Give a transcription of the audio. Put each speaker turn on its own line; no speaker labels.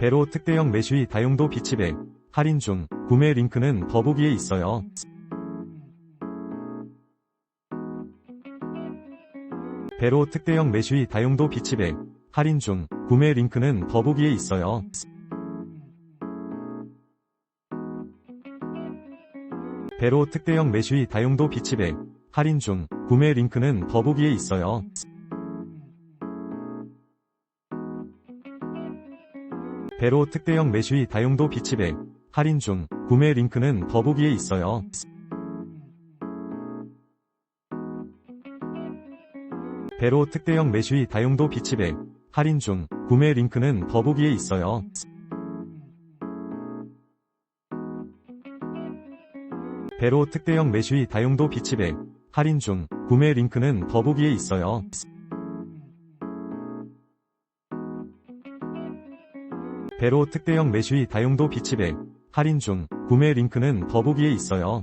배로 특대형 매슈이 다용도 비치백 할인 중 구매 링크는 더보기에 있어요. 배로 특대형 매슈이 다용도 비치백 할인 중 구매 링크는 더보기에 있어요. 배로 특대형 매슈이 다용도 비치백 할인 중 구매 링크는 더보기에 있어요. 배로 특대형 매슈이 다용도 비치백 할인 중 구매 링크는 더보기에 있어요. 배로 특대형 매슈이 다용도 비치백 할인 중 구매 링크는 더보기에 있어요. 배로 특대형 매슈이 다용도 비치백 할인 중 구매 링크는 더보기에 있어요. 배로 특대형 매슈이 다용도 비치백 할인 중 구매 링크는 더보기에 있어요.